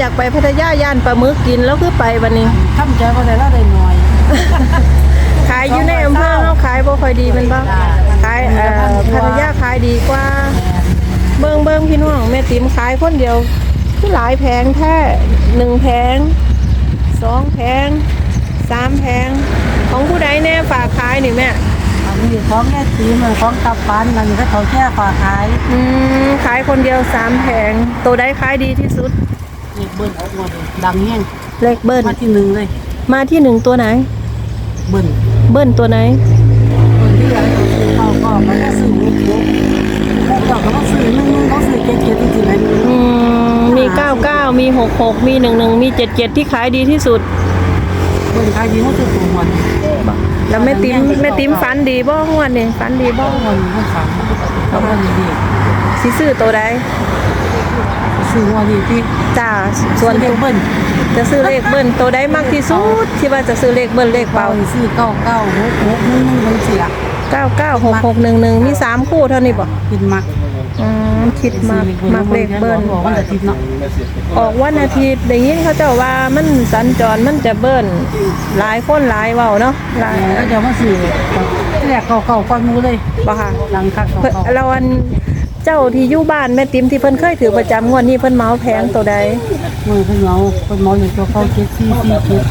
อยากไปพัทยาย่านปลาหมึกกินแล้วคือไปวันนี้ทำใจบ่ได้แล้วได้หน่อยขายอยู่ในอำเภอเฮาขายบ่ค่อยดีแมันบ่จ้ะขายเอ่อพัทยาขายดีกว่า เบิ่งเบิ่งพี่น้องแม่ติ๋มขายคนเดียวคือหลายแผงแท้หนึ่งแผงสองแผงสามแผงของผู้ใดแน่ฝากขายนี่แม่อันนี้ของแง่ตีมือของตับปันอันนี้ก็เขาแค่ฝากขายอืมขายคนเดียวสามแผงตัวใดขายดีที่สุด นี่เบิ้ลเอาหมดเลยดังแห้งเลขเบิ้ลมาที่หนึ่งเลย มาที่หนึ่งตัวไหน เบิ้ลเบิ้ลตัวไหนเบิ้ลที่อะไรเขาก็มันก็ซื้อหมูหมูหมูก็เขาก็ซื้อนึ่งนึ่งเขาซื้อเก๊กๆจริงๆเลยอืมมี99มี66มี11มี77ที่ขายดีที่สุดเบิ้ลขายดีเขาซื้อตัวหมดแล้วแม่ติ๋มแม่ติ๋มฝันดีบ้องวันนี่ฝันดีบ้องหมดเขาสั่งเขาบอกดีสิซื้อตัวใดๆ ซื้อหัวดีที่จ้าส่ส่ววนนเดียวเบิ้ลจะซื้อเลขเบิ้ลตัวใดมากที่สุดที่ว่าจะซื้อเลขเบิ้ลเลขเบาเบาซื้อเก้าเก้าหกหกนึ่งนึ่งมันสิละ996611มี3คู่เท่านี้บ่กินมักอืมคิดมากมากเลขเบิ้ลบอกว่าจะทิพย์เนาะออกวันอาทิตย์ได้ยินเขาเจ้าว่ามันสัญจรมันจะเบิ้ลหลายคนหลายเว้าเนาะหลายแล้วเดี๋ยวมาซื้อแรกเก่าๆก้อนมูเลยบ่ค่ะหลังคักเพิ่นเก่าเราอัน เจ้าที่อยู่บ้านแม่ติ๋มที่เพิ่นเคยถือประจำงวดนี้เพิ่นเมาแพงตัวใดๆมือเพิ่นเมาเพิ่นเมาอยู่ตัวเขาเจ็ดสี่สี่เจ็ด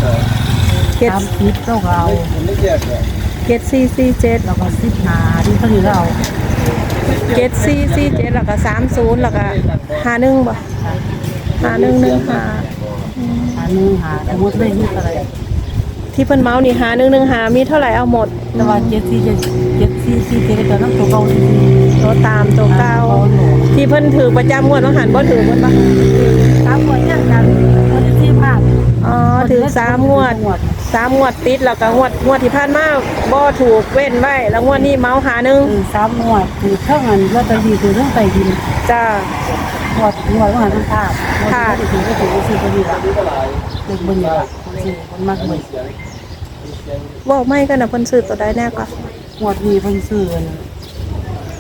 เจ็ดสามสิบเจ้าก็เอาเจ็ดสี่สี่เจ็ดแล้วก็สิบหาที่เพิ่นอยู่แล้วเจ็ดสี่สี่เจ็ดแล้วก็สามศูนย์แล้วก็ห้าหนึ่งบ่ห้าหนึ่งหนึ่งห้าหาหนึ่งหาสมมติเลยนี่อะไรที่เพิ่นเมานี่ห้าหนึ่งหนึ่งห้ามีเท่าไหร่เอาหมดแต่ว่าเจ็ดสี่เจ็ดเจ็ด สี่สี่เจ็ดก็ต้องตัวเก่าที่ตัวตามตัวเก้าที่เพิ่นถือประจำงวดต้องหันบ่ถือเพิ่นบ่สามงวดเนี่ยกันคนที่สี่พลาดอ๋อถือสามงวดสามงวดติดแล้วก็งวดงวดที่ผ่านมาบ่ถูกเว้นไว้แล้วงวดนี้เมาหาหนึ่งคือสามงวดคือเท่าเงินลอตเตอรี่คือเรื่องไปดินจ้างวดงวดก็หาทั้งภาพถือก็ถือก็ซื้อก็ดีละเด็กบนเนี่ยซื้อคนมากเลยเว่าไม่กันนะเพิ่นซื้อตัวใดแน่ก็ งวดนี้เพิ่นซื้อ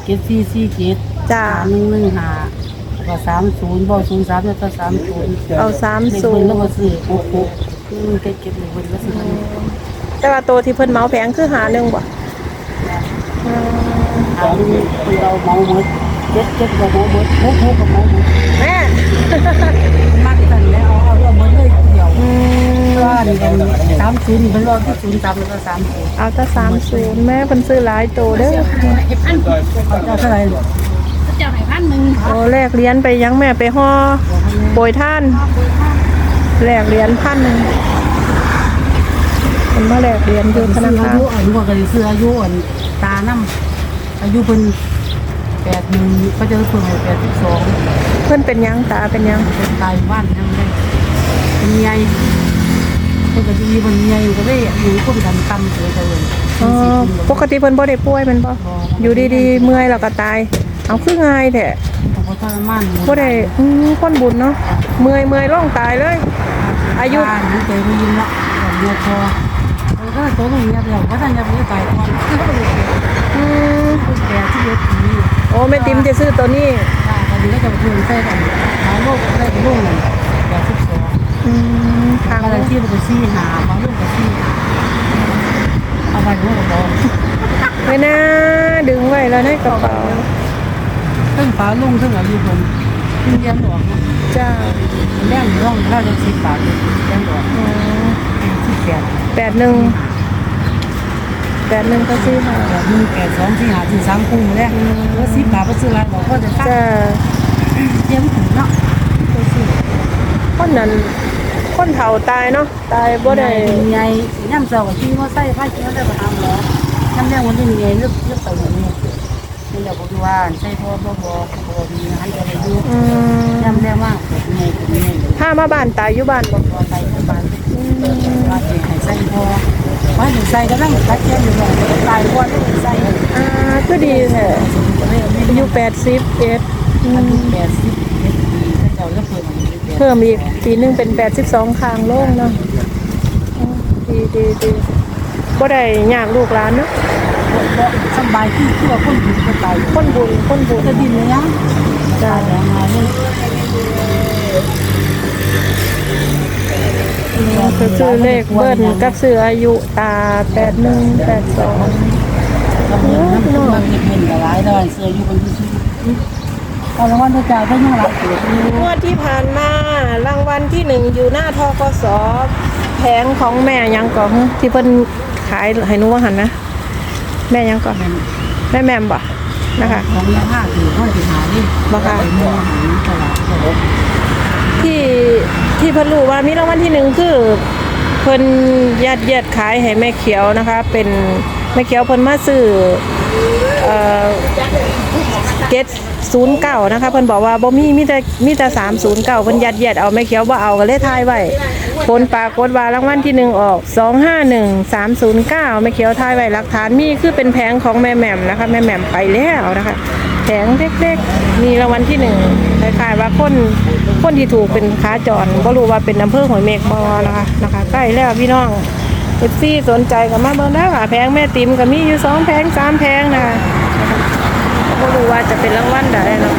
เจ็ดสี่สี่เจ็ดจ้าหาหนึ่งหนึ่งหาก็สามศูนย์บ่ศูนย์สามแล้วก็สามศูนย์เอาสามเด็กศูเพิ่นนย์แล้วก็ซื้อหกหกมันเก็บเก็บเด็กเพิ่นก็ซื้อแต่ว่าตัวที่เพิ่นเมาแพงคือหาหนึ่งบ่หาหนึ่งเพิ่นเราเมาหมดเจ็ดเจ็ดก็เมาหมดหกหกก็เมาหมดแม่มักกันแล้วเอาเอาหมดเลยเดียวอืม ว่านี่กันสามศูนย์นี่เพิ่นรอที่ศูนย์สามแล้วก็สามศูนย์เอาแต่สามศูนย์แม่เพิ่นซื้อหลายตัวเด้อเขาเจ้าเท่าไหร่หรอโอ้แลกเหรียญไปยังแม่ไปห่อโปรยท่านแลกเหรียญพันหนึ่งเพิ่นมาแลกเหรียญอยู่ธนาซื้ออาคารยุอายุก็ซื้ออายุอ่อนตาน้ำอายุเพิ่นแปดหนึ่งก็จะเพิ่งแปดสิบสองเพิ่นเป็นหยังตาเป็นหยัง เป็นตายบ้านยังได้เป็นใหญ่ เพิ่นก็จะมีเพิ่นใหญ่ก็เลยอยู่คนดำต่ำเลยเจริญอ๋อปกติเพิ่นบ่ได้ป่วยแมันบ่อยู่ดีๆ เมื่อยแล้วก็ตาย เอาคือง่ายแท้เขาก็ทรมานบ่ได้อืมคนบุญเนาะเมื่อยเมื่อยร้องตายเลย อายุบ้านนี่ใจไม่ยินละเดียวพอเออก็ตัวตรงนี้เดียวว่าท่านจะไปตายก่อนคือเขาเป็นอืมคนแก่ที่เยอะปีโอ้แม่ติ๋มจะซื้อตัวนี้ถ้าตอนนี้ก็จะเพิ่มใส่กันหาโรคได้เป็นโรคหนึ่งแปดสิบสองอื มทางอะไรที่มันจะซี่หาบางเรื่องก็ซี่หาเอาไปรู้ก็บอกไม่น่าดึงไว้แล้วในกระเป๋าทั้งฝาลุงทั้งอายุผมขึ้นยันหลวงจ้าแรงร่องถ้าจะสิบบาทเลยยันหลวงอ๋อสิบแปดแปดหนึ่งแปดหนึ่งก็ซื้อค่ะแบบหนึ่งแปดสองสี่หาสี่สามคู่แรกแล้วสิบบาทก็ซื้ออะไรบอกว่าจะตั้งจ้าเตรียมถึงเนาะก็ซื้อคนนั้น คนเฒ่าตายเนาะตายบ่ได้ ใหญ่ย่ำเสาที่ว่าใส่ผ้าเชื้อได้ประทำหรอย่ำแรงวันนี้ใหญ่เลือกเลือกตัวนี้นี่เราบอกว่าใส่พอบ่บ่บ่มีให้อะไรอยู่อืมย่ำแรงมากใหญ่ใหญ่ถ้ามาบ้านตายอยู่บ้านบ่พอใส่เข้าไปว่าจะให้ใส่พอว่าถึงใส่ก็ต้องตัดแก้มอยู่เลยตายก่อนต้องใส่อ่าคือดีแท้อายุ81อายุแปดสิบเอ็ดปีถ้าเจ้าจะเพิ่ม เพิ่มอีกปีหนึงเป็น82คางโล่งเนาะอืมดีดีดีบ่ได้ยากลูกหลานเนาะสบายที่ที่ว่าคนผิดก็ตายคนบุญคนบุญจะดินเลยนะจ้าตายแล้วมาเลยก็ซื้อเลขเบิ้ลกับซื้ออายุตาแปดหนึ่งแปดสองก็เพิ่นน้ำมันมันเพิ่นก็หลายแต่ว่าเสื้ออยู่บนซื่ อเอาละวันจะจ่ายได้ยังหลายตัวอยู่งวดที่ผ่านมารางวัลที่หนึ่งอยู่หน้าทกสแผงของแม่ยังก่อนที่เพิ่นขายให้หนูว่าหันนะ แม่ยังก่อนแม่แม่มบ่นะคะของยาห้าคือห้อยสิหานี่บ่ค่ะไปมือหาตลาดตลาดที่ที่เพิ่นรู้ว่ามีรางวัลที่หนึ่งคือเพิ่นยัดเยียดขายให้แม่เขียวนะคะ เป็นแม่เขียวเพิ่นมาซื้อ เกตศูนย์เก้านะคะเพิ่นบอกว่าบ่มีมีแต่มีแต่สามศูนย์เก้าเพิ่นยัดเยียดเอาแม่เขียวบ่าเอาก็เลยทายไว้ผลปรากฏว่ารางวัลที่หนึ่งออกสองห้าหนึ่งสามศูนย์เก้าแม่เขียวทายไว้หลักฐานมีคือเป็นแผงของแม่แหม่มนะคะแม่แหม่มไปแล้วนะคะแผงเล็กๆ มีรางวัลที่หนึ่งคล้ายๆว่าคนคนที่ถูกเป็นค้าจรก็รู้ว่าเป็นอำเภอหอยเมฆบอนะคะนะคะใกล้แล้วพี่น้อง เอฟซีสนใจกับมาเบิ่งได้ค่ะแพงแม่ติ๋มก็มีอยู่สองแพงสามแพงนะคะก็รู้ว่าจะเป็นรางวัลใดเนาะ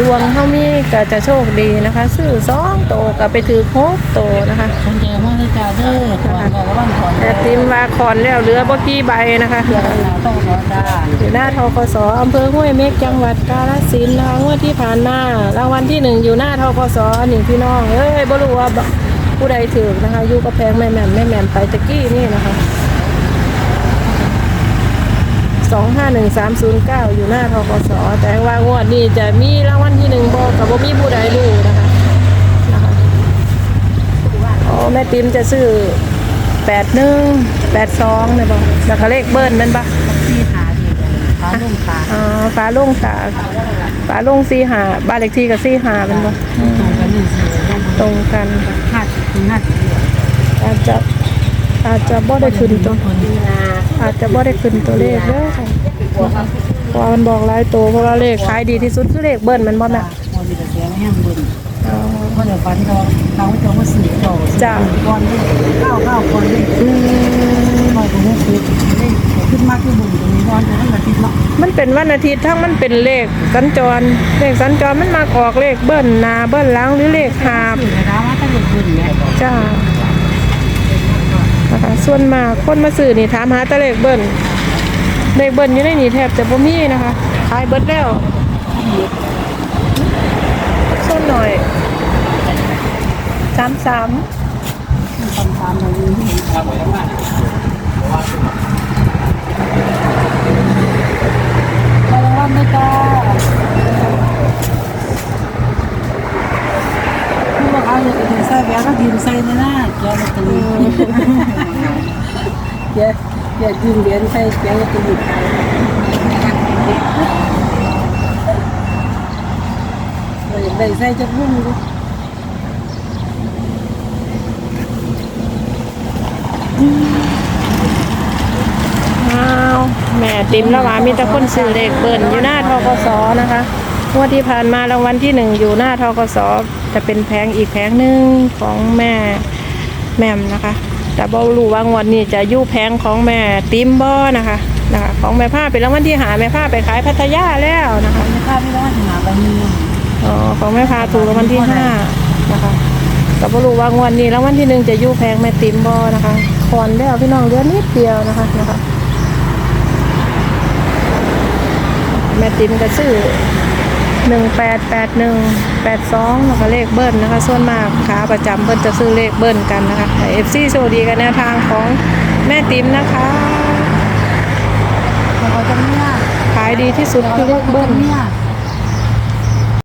ดวงเขามีก็จะโชคดีนะคะ ซื้อสองโตวก็ไปถือหกโตวนะคะคนเจอมากเลยจ้าเด้อขอนบอกว่าขอนแต่ติมว่าคอนแล้วเหลือบ่กี่ใบนะคะเพื่อนเราต้องขอจ้าอยู่หน้าทกสอำเภอห้วยเม็กจังหวัดกาฬสินธุ์นะคะงวดที่ผ่านมารางวัลที่หนึ่งอยู่หน้าทกสหนึ่งพี่น้องเอ้ยบ่รู้ว่าผู้ใดถือนะคะอยู่กับแพงแม่แหม่มแม่แหม่มไปตะกี้นี่นะคะ สองห้าหนึ่งสามศูนย์เก้าอยู่หน้าทกสแต่ว่างวดนี้จะมีรางวัลที่หนึ่งบอกกับว่ามีผู้ใดรู้นะคะนะคะอ๋อแม่ติมจะซื้อแปดหนึ่งแปดสองเนี่ยบอกแล้วก็เลขเบิ้ลแมันปะที่ขาดีขาลุ่มขาอ่าฟ้าโล่งตาฟ้าโล่งซีหาบ้านเลขที่กับซีหาเป็นบ่ตรงกันหนึ่งสี่ต้องตรงกันห้าถึงห้าสิบอาจจะอาจจะบ่ได้ขึ้นตัวคนดีนะ อาจจะบ่ได้ขึ้นตัวเลขเด้อค่ะเพราะว่ามันบอกหลายตัวเพราะว่าเลขขายดีที่สุดคือเลขเบิ้ลแมันบ่แม่พอมีแต่เสียงแห้งบนอ๋อเพราะเดี๋ยวฟันเราเราจะมาสื่อต่อก้อนเลยข้าวข้าวก้อนเลยอืมก้อนตรงนี้คือเลยขึ้นมากขึ้นบุญตรงนี้ก้อนจะตั้งแต่ทิศเนาะมันเป็นวันอาทิตย์ทั้งมันเป็นเลขสัญจรเลขสัญจรมันมาออกเลขเบิ้ลหน้าเบิ้ลหลังหรือเลขหาบสื่อนะว่าถ้าเกิดบุญเนี่ยจ้า นะคะส่วนมากคนมาซื้อนี่ถามหาต่เลขเบิ้ลเลขเบิ้ลอยู่ในนี่แทบจะบ่มีนะคะขายเบิดแล้วส่วนหน่อยสามสามทำตามเราอยู่ที่มาแล้ววันไม่จ้า ผู้ว่าเขาจะกินไส้แกก็กินไส้ในหน้าแกจะตื่นแกแกกินเลี้ยงไส้แกจะตื่นได้ไส้จะพุ่งดูอ้าวแม่ติมแล้วว่ามีแต่คนซื้อเลขเบิ้ลอยู่หน้าทกสนะคะงวดที่ผ่านมารางวัลที่หนึ่งอยู่หน้าทกส จะเป็นแผงอีกแผงหนึ่งของแม่แม่มนะคะ แต่บ่รู้ว่างวดนี้จะอยู่แผงของแม่ติมบ่นะคะนะคะของแม่ผ้าเป็นรางวัลที่หาแม่ผ้าไปขายพัทยาแล้วนะคะไม่ค่าไม่ต้องหาไปนี่อ๋อของแม่ผ้าถูกรางวัลที่ห้านะคะก็บ่รู้ว่างวดนี้รางวัลที่หนึ่งจะอยู่แผงแม่ติมบ่นะคะคอนแล้วพี่น้องเดือนนิดเดียวนะคะนะคะแม่ติมก็ซื้อ หนึ่งแปดแปดหนึ่งแปดสองแล้วก็เลขเบิ้ลนะคะ ส่วนมากขาประจำเบิ้ลจะซื้อเลขเบิ้ลกันนะคะเอฟซีโชคดีกันแนวทางของแม่ติมนะคะขายดีที่สุดคือเลขเบิ้ลเนี่ย